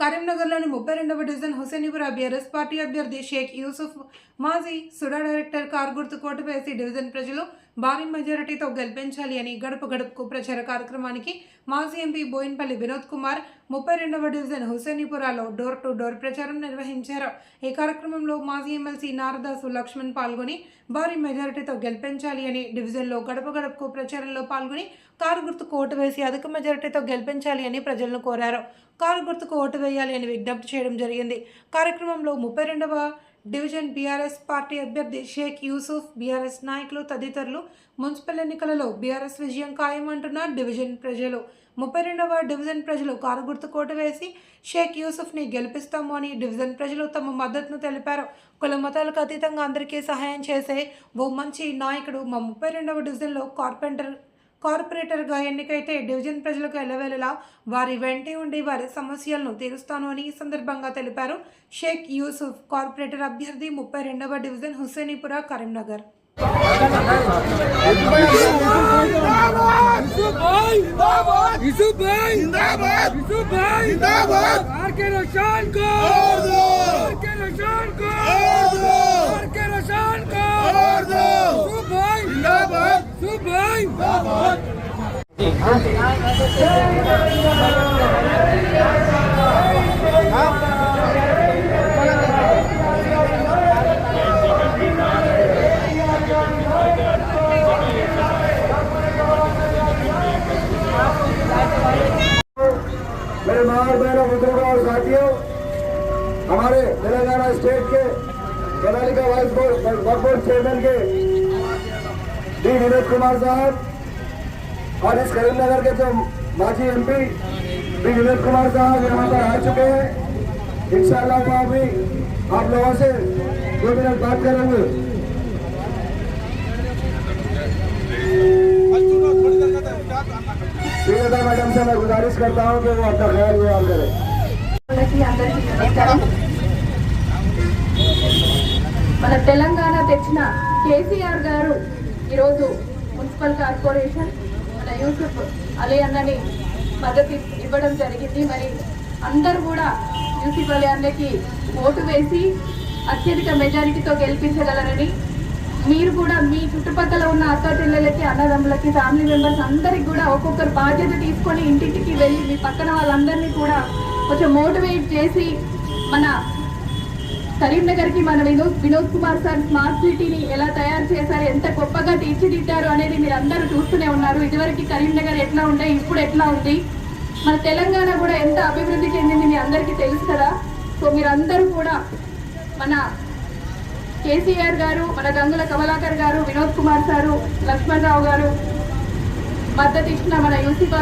కరీంనగర్లోని ముప్పై రెండవ డివిజన్ హుసేనిపుర బీఆర్ఎస్ పార్టీ అభ్యర్థి షేక్ యూసుఫ్ మాజీ సుడా డైరెక్టర్ కార్గుర్తు కోటు వేసి డివిజన్ ప్రజలు భారీ మెజారిటీతో గెలిపించాలి అని గడప గడపకు ప్రచార కార్యక్రమానికి మాజీ ఎంపీ బోయిన్పల్లి వినోద్ కుమార్ ముప్పై రెండవ డివిజన్ హుసేనిపురాలో డోర్ టు డోర్ ప్రచారం నిర్వహించారు. ఈ కార్యక్రమంలో మాజీ ఎమ్మెల్సీ నారదాసు లక్ష్మణ్ పాల్గొని భారీ మెజారిటీతో గెలిపించాలి అని డివిజన్లో గడప గడపకు ప్రచారంలో పాల్గొని కారు గుర్తుకు ఓటు వేసి అధిక మెజారిటీతో గెలిపించాలి అని ప్రజలను కోరారు. కారు గుర్తుకు ఓటు వేయాలి అని విజ్ఞప్తి చేయడం జరిగింది. కార్యక్రమంలో ముప్పై రెండవ డివిజన్ బీఆర్ఎస్ పార్టీ అభ్యర్థి షేక్ యూసుఫ్ బీఆర్ఎస్ నాయకులు తదితరులు మున్సిపల్ ఎన్నికలలో బీఆర్ఎస్ విజయం ఖాయమంటున్నారు డివిజన్ ప్రజలు. ముప్పై రెండవ డివిజన్ ప్రజలు కారు గుర్తు కోటు వేసి షేక్ యూసుఫ్ని గెలిపిస్తాము అని డివిజన్ ప్రజలు తమ మద్దతును తెలిపారు. కుల మతాలకు అతీతంగా అందరికీ సహాయం చేసే ఓ మంచి నాయకుడు మా ముప్పై రెండవ డివిజన్లో కార్పెంటర్ కార్పొరేటర్గా ఎన్నికైతే డివిజన్ ప్రజలకు ఎల్లవేళలా వారి వెంటే ఉండి వారి సమస్యలను తీరుస్తాను అని ఈ సందర్భంగా తెలిపారు. షేక్ యూసుఫ్ కార్పొరేటర్ అభ్యర్థి ముప్పై రెండవ డివిజన్ హుస్సేనీపుర కరీంనగర్. मेरे मार बहनों, बुज़ुर्गों और साथियों, हमारे तेलंगाना स्टेट के Sonalika vice board work board chairman के डी. विनोद कुमार साहब और इस करीमनगर के जो माजी एमपी डी विनोद कुमार साहब यहाँ पर आ चुके हैं इंशाल्लाह वो अभी आप लोगों से दो मिनट बात करेंगे श्रीलता मैडम से मैं गुजारिश करता हूँ कि वो अपना ख्याल व्यवहार करें అందరికీ అందరికీ నమస్కారం మన తెలంగాణ తెచ్చిన కేసీఆర్ గారు ఈరోజు మున్సిపల్ కార్పొరేషన్ మన యూసుఫ్ అలీ అన్నని మద్దతు ఇవ్వడం జరిగింది. మరి అందరూ కూడా యూసుఫ్ అలీ అన్నకి ఓటు వేసి అత్యధిక మెజారిటీతో గెలిపించగలరని మీరు కూడా మీ చుట్టుపక్కల ఉన్న అక్క చెల్లెలకి అన్నదమ్ములకి ఫ్యామిలీ మెంబర్స్ అందరికి కూడా ఒక్కొక్కరు బాధ్యత తీసుకొని ఇంటింటికి వెళ్ళి మీ పక్కన వాళ్ళందరినీ కూడా కొంచెం మోటివేట్ చేసి మన కరీంనగర్కి మన వినోద్ వినోద్ కుమార్ సార్ స్మార్ట్ సిటీని ఎలా తయారు చేశారు ఎంత గొప్పగా తీర్చిదిద్దారు అనేది మీరు అందరూ చూస్తూనే ఉన్నారు. ఇదివరకు కరీంనగర్ ఎట్లా ఉండే ఇప్పుడు ఎట్లా ఉంది? మన తెలంగాణ కూడా ఎంత అభివృద్ధి చెందింది మీ అందరికీ తెలుసు కదా? సో మీరందరూ కూడా మన కేసీఆర్ గారు మన గంగుల కమలాకర్ గారు వినోద్ కుమార్ సారు లక్ష్మణ్ రావు గారు మద్దతు ఇచ్చిన మన యూసిఫ్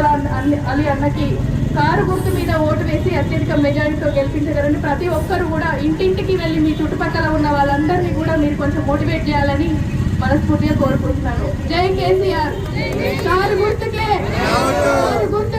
అలీ అన్నకి కారు గుర్తు మీద ఓటు వేసి అత్యధిక మెజారిటీతో గెలిపించగలని. ప్రతి ఒక్కరు కూడా ఇంటింటికి వెళ్ళి మీ చుట్టుపక్కల ఉన్న వాళ్ళందరినీ కూడా మీరు కొంచెం మోటివేట్ చేయాలని మనస్ఫూర్తిగా కోరుకుంటున్నాను. జై కేసీఆర్. కారు గుర్తుకే. గుర్తు